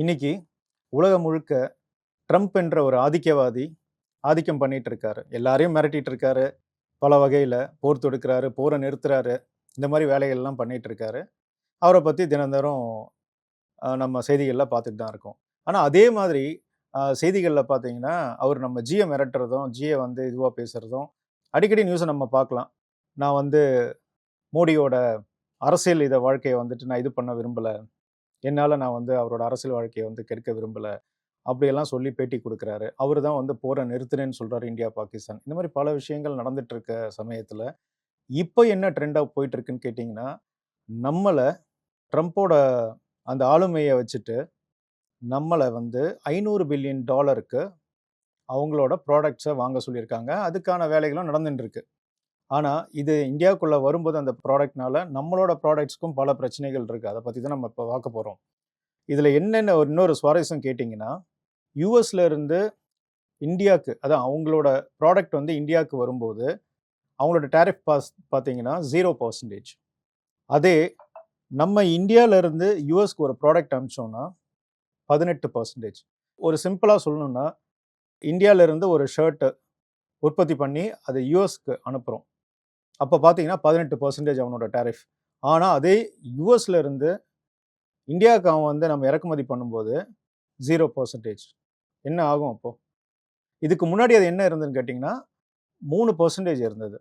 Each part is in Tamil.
இன்னைக்கு உலகம் முழுக்க ட்ரம்ப் என்ற ஒரு ஆதிக்கவாதி ஆதிக்கம் பண்ணிட்டு இருக்காரு எல்லாரையும் மிரட்டிட்டு இருக்காரு பல வகையில் போர் தொடுக்கிறாரு போரை நிறுத்துறாரு. இந்த மாதிரி வேலைகள்லாம் பண்ணிட்டு இருக்காரு அவரை பற்றி தினந்தோறும் நம்ம செய்திகளில் பார்த்துட்டு தான் இருக்கோம். ஆனால் அதே மாதிரி செய்திகளில் பார்த்தீங்கன்னா அவர் நம்ம ஜியை மிரட்டுறதும் ஜியை வந்து இதுவாக பேசுகிறதும் அடிக்கடி நியூஸை நம்ம பார்க்கலாம். நான் வந்து மோடியோட அரசியல் இதை வாழ்க்கையை வந்துட்டு நான் இது பண்ண விரும்பலை. என்னால் நான் வந்து அவரோட அரசியல் வாழ்க்கையை வந்து கெடுக்க விரும்பலை. அப்படியெல்லாம் சொல்லி பேட்டி கொடுக்குறாரு. அவர் தான் வந்து போரை நிறுத்துனேன்னு சொல்கிறாரு இந்தியா பாகிஸ்தான். இந்த மாதிரி பல விஷயங்கள் நடந்துட்டு இருக்க சமயத்தில் இப்போ என்ன ட்ரெண்டாக போயிட்டுருக்குன்னு கேட்டிங்கன்னா நம்மளை ட்ரம்ப்போட அந்த ஆளுமையை வச்சுட்டு நம்மளை வந்து ஐநூறு பில்லியன் டாலருக்கு அவங்களோட ப்ராடக்ட்ஸை வாங்க சொல்லியிருக்காங்க. அதுக்கான வேலைகளும் நடந்துட்டுருக்கு ஆனால் இது இந்தியாவுக்குள்ளே வரும்போது அந்த ப்ராடக்ட்னால நம்மளோட ப்ராடக்ட்ஸ்க்கும் பல பிரச்சனைகள் இருக்குது அதை பற்றி தான் நம்ம இப்போ பார்க்க போகிறோம் இதில் என்னென்ன ஒரு இன்னொரு சுவாரஸ்யம் கேட்டிங்கன்னா யூஎஸ்ல இருந்து இந்தியாவுக்கு அதான் அவங்களோட ப்ராடக்ட் வந்து இந்தியாவுக்கு வரும்போது அவங்களோட டேரிஃப் பாஸ் பார்த்தீங்கன்னா ஜீரோ பர்சன்டேஜ் அதே நம்ம இந்தியாவிலேருந்து யூஎஸ்க்கு ஒரு ப்ராடக்ட் அனுப்பிச்சோன்னா பதினெட்டு பர்சன்டேஜ் ஒரு சிம்பிளாக சொல்லணும்னா இந்தியாவிலேருந்து ஒரு ஷர்ட்டு உற்பத்தி பண்ணி அதை யூஎஸ்க்கு அனுப்புகிறோம் அப்போ பார்த்தீங்கன்னா பதினெட்டு பர்சன்டேஜ் அவனோட டேரிஃப் ஆனால் அதே யூஎஸில் இருந்து இந்தியாவுக்கு அவன் வந்து நம்ம இறக்குமதி பண்ணும்போது ஜீரோ பர்சன்டேஜ் என்ன ஆகும் அப்போது இதுக்கு முன்னாடி அது என்ன இருந்ததுன்னு கேட்டிங்கன்னா மூணு பர்சன்டேஜ் இருந்தது.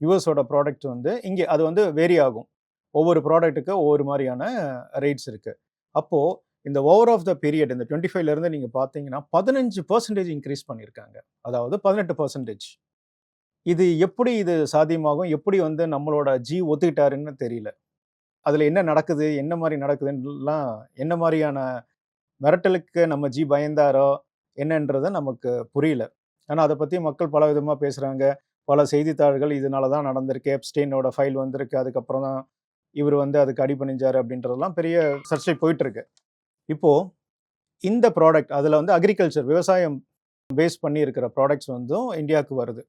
யூஎஸோட ப்ராடக்ட் வந்து இங்கே அது வந்து வேரி ஆகும். ஒவ்வொரு ப்ராடக்ட்டுக்கு ஒவ்வொரு மாதிரியான ரேட்ஸ் இருக்குது அப்போது இந்த ஓவர் ஆஃப் த பீரியட் இந்த டுவெண்ட்டி ஃபைவ்லேருந்து நீங்கள் பார்த்தீங்கன்னா பதினஞ்சு பர்சன்டேஜ் இன்க்ரீஸ் பண்ணியிருக்காங்க. அதாவது பதினெட்டு பர்சன்டேஜ் இது எப்படி இது சாத்தியமாகும்? எப்படி வந்து நம்மளோட ஜி ஒத்துக்கிட்டாருன்னு தெரியல. அதில் என்ன நடக்குது? என்ன மாதிரி நடக்குதுன்னெலாம் என்ன மாதிரியான மிரட்டலுக்கு நம்ம ஜி பயந்தாரோ என்னன்றது நமக்கு புரியல. ஆனால் அதை பற்றி மக்கள் பல விதமாக பேசுகிறாங்க பல செய்தித்தாள்கள் இதனால தான் நடந்திருக்கு. எப்ஸ்டெயினோட ஃபைல் வந்திருக்கு. அதுக்கப்புறம் தான் இவர் வந்து அதுக்கு அடிபணிஞ்சார் அப்படின்றதெல்லாம் பெரிய சர்ச்சை போயிட்டுருக்கு. இப்போது இந்த ப்ராடக்ட் அதில் வந்து அக்ரிகல்ச்சர் விவசாயம் பேஸ் பண்ணி இருக்கிற ப்ராடக்ட்ஸ் வந்தும் இந்தியாவுக்கு வருது.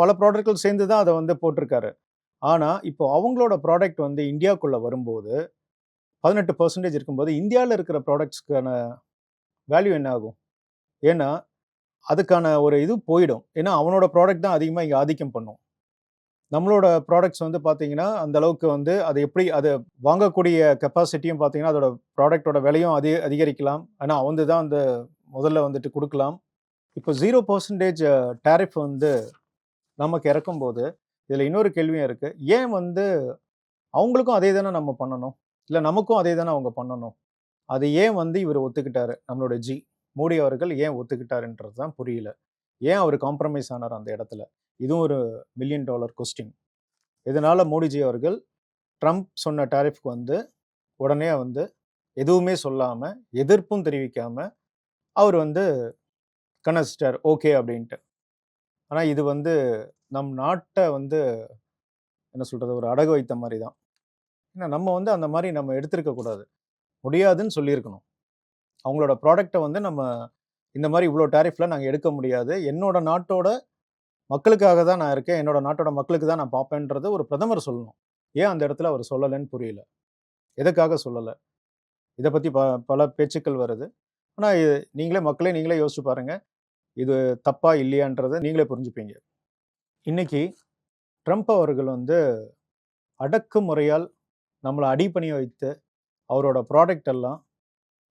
பல ப்ராடக்ட்கள் சேர்ந்து தான் அதை வந்து போட்டிருக்காரு. ஆனால் இப்போ அவங்களோட ப்ராடக்ட் வந்து இந்தியாவுக்குள்ளே வரும்போது பதினெட்டு பர்சன்டேஜ் இருக்கும்போது இந்தியாவில் இருக்கிற ப்ராடக்ட்ஸ்க்கான வேல்யூ என்ன ஆகும்? ஏன்னா அதுக்கான ஒரு இது போயிடும். ஏன்னா அவனோட ப்ராடக்ட் தான் அதிகமாக இங்கே ஆதிக்கம் பண்ணும். நம்மளோட ப்ராடக்ட்ஸ் வந்து பார்த்தீங்கன்னா அந்த அளவுக்கு வந்து அது எப்படி அதை வாங்கக்கூடிய கெப்பாசிட்டியும் பார்த்தீங்கன்னா அதோட ப்ராடக்டோட விலையும் அதி அதிகரிக்கலாம். ஆனால் அவங்க தான் அந்த முதல்ல வந்துட்டு கொடுக்கலாம். இப்போ ஜீரோ பர்சன்டேஜ் டேரிஃப் வந்து நமக்கு இறக்கும்போது இதில் இன்னொரு கேள்வியும் இருக்குது ஏன் வந்து அவங்களுக்கும் அதே தானே நம்ம பண்ணணும்? இல்லை நமக்கும் அதே தானே அவங்க பண்ணணும்? அது ஏன் வந்து இவர் ஒத்துக்கிட்டாரு? நம்மளோட ஜி மோடி அவர்கள் ஏன் ஒத்துக்கிட்டாருன்றது தான் புரியல. ஏன் அவர் காம்ப்ரமைஸ் ஆனார் அந்த இடத்துல? இதுவும் ஒரு மில்லியன் டாலர் கொஸ்டின் இதனால் மோடிஜி அவர்கள் ட்ரம்ப் சொன்ன டாரிஃப்க்கு வந்து உடனே வந்து எதுவுமே சொல்லாமல் எதிர்ப்பும் தெரிவிக்காமல் அவர் வந்து கனஸ்டர் ஓகே அப்படின்ட்டு. ஆனால் இது வந்து நம் நாட்டை வந்து என்ன சொல்கிறது ஒரு அடகு வைத்த மாதிரி தான். ஏன்னா நம்ம வந்து அந்த மாதிரி நம்ம எடுத்திருக்கக்கூடாது முடியாதுன்னு சொல்லியிருக்கணும். அவங்களோட ப்ராடக்டை வந்து நம்ம இந்த மாதிரி இவ்வளோ டேரிஃபில் நாங்கள் எடுக்க முடியாது. என்னோட நாட்டோட மக்களுக்காக தான் நான் இருக்கேன். என்னோட நாட்டோட மக்களுக்கு தான் நான் பார்ப்பேன்றது ஒரு பிரதமர் சொல்லணும். ஏன் அந்த இடத்துல அவர் சொல்லலைன்னு புரியல. எதுக்காக சொல்லலை? இதை பற்றி ப பல பேச்சுக்கள் வருது. ஆனால் நீங்களே மக்களே நீங்களே யோசிச்சு பாருங்கள் இது தப்பா இல்லையான்றதை நீங்களே புரிஞ்சுப்பீங்க. இன்னைக்கு ட்ரம்ப் அவர்கள் வந்து அடக்குமுறையால் நம்மளை அடிப்பணிய வைத்து அவரோட ப்ராடக்ட் எல்லாம்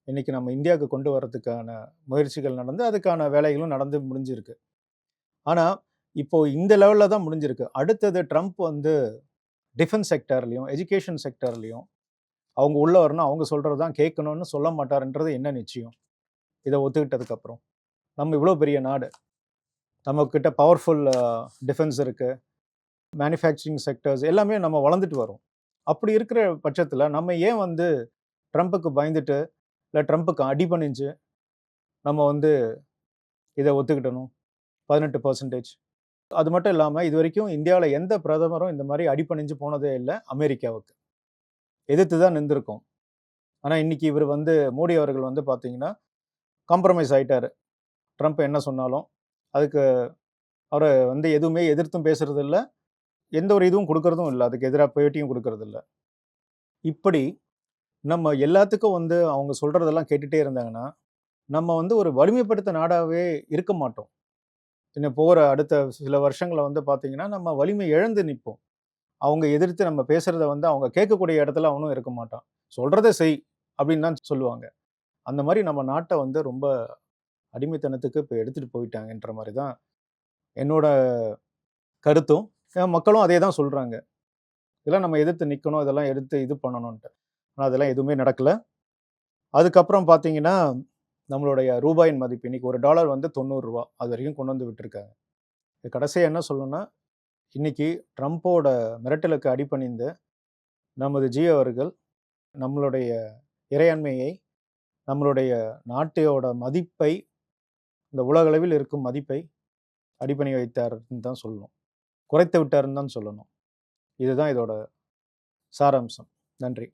இன்னைக்கு நம்ம இந்தியாவுக்கு கொண்டு வரதுக்கான முயற்சிகள் நடந்து அதுக்கான வேலைகளும் நடந்து முடிஞ்சிருக்கு. ஆனால் இப்போது இந்த லெவலில் தான் முடிஞ்சிருக்கு. அடுத்தது ட்ரம்ப் வந்து டிஃபென்ஸ் செக்டர்லேயும் எஜுகேஷன் செக்டர்லேயும் அவங்க உள்ள வரணும் அவங்க சொல்கிறது தான் கேட்கணும்னு சொல்ல மாட்டாருன்றது என்ன நிச்சயம்? இதை ஒத்துக்கிட்டதுக்கப்புறம் நம்ம இவ்வளோ பெரிய நாடு. நம்மக்கிட்ட பவர்ஃபுல் டிஃபென்ஸ் இருக்குது மேனுஃபேக்சரிங் செக்டர்ஸ் எல்லாமே நம்ம வளர்ந்துட்டு வரோம். அப்படி இருக்கிற பட்சத்தில் நம்ம ஏன் வந்து ட்ரம்ப்புக்கு பயந்துட்டு இல்லை ட்ரம்ப்புக்கு அடிபணிஞ்சு நம்ம வந்து இதை ஒத்துக்கிட்டணும்? பதினெட்டு பர்சன்டேஜ் அது மட்டும் இல்லாமல் இது வரைக்கும் இந்தியாவில் எந்த பிரதமரும் இந்த மாதிரி அடிபணிஞ்சு போனதே இல்லை அமெரிக்காவுக்கு. எதிர்த்து தான் நின்றுருக்கோம். ஆனால் இன்னைக்கு இவர் வந்து மோடி அவர்கள் வந்து பார்த்திங்கன்னா காம்ப்ரமைஸ் ஆகிட்டார் ட்ரம்ப் என்ன சொன்னாலும் அதுக்கு அவரை வந்து எதுவுமே எதிர்த்தும் பேசுறது இல்லை எந்த ஒரு இதுவும் கொடுக்கறதும் இல்லை அதுக்கு எதிராக பேட்டியும் கொடுக்கறது இல்லை இப்படி நம்ம எல்லாத்துக்கும் வந்து அவங்க சொல்கிறதெல்லாம் கேட்டுகிட்டே இருந்தாங்கன்னா, நம்ம வந்து ஒரு வலிமைப்படுத்த நாடாகவே இருக்க மாட்டோம். இன்னும் போகிற அடுத்த சில வருஷங்களை வந்து பார்த்திங்கன்னா நம்ம வலிமை இழந்து நிற்போம் அவங்க எதிர்த்து நம்ம பேசுகிறத வந்து அவங்க கேட்கக்கூடிய இடத்துல அவனும் இருக்க மாட்டான். சொல்கிறத செய்" அப்படின்னு தான் சொல்லுவாங்க. அந்த மாதிரி நம்ம நாட்டை வந்து ரொம்ப அடிமைத்தனத்துக்கு இப்போ எடுத்துகிட்டு போயிட்டாங்கன்ற மாதிரி தான் என்னோட கருத்தும். மக்களும் அதே தான் சொல்கிறாங்க இதெல்லாம் நம்ம எதிர்த்து நிற்கணும் இதெல்லாம் எடுத்து இது பண்ணணுன்ட்டு. ஆனால் அதெல்லாம் எதுவுமே நடக்கலை அதுக்கப்புறம் பார்த்தீங்கன்னா, நம்மளுடைய ரூபாயின் மதிப்பு இன்னைக்கு ஒரு டாலர் வந்து தொண்ணூறுரூவா அது வரைக்கும் கொண்டு வந்து விட்டுருக்காங்க. இது கடைசியாக என்ன சொல்லணும்னா, இன்றைக்கி ட்ரம்ப்போட மிரட்டலுக்கு அடிபணிந்து, நமது ஜி அவர்கள் நம்மளுடைய இறையாண்மையை, நம்மளுடைய நாட்டோட மதிப்பை, இந்த உலகளவில் இருக்கும் மதிப்பை அடிப்பணி வைத்தார்ன்னு தான் சொல்லணும். குறைத்து விட்டாருன்னு தான் சொல்லணும். இதுதான் இதோட சாராம்சம். நன்றி.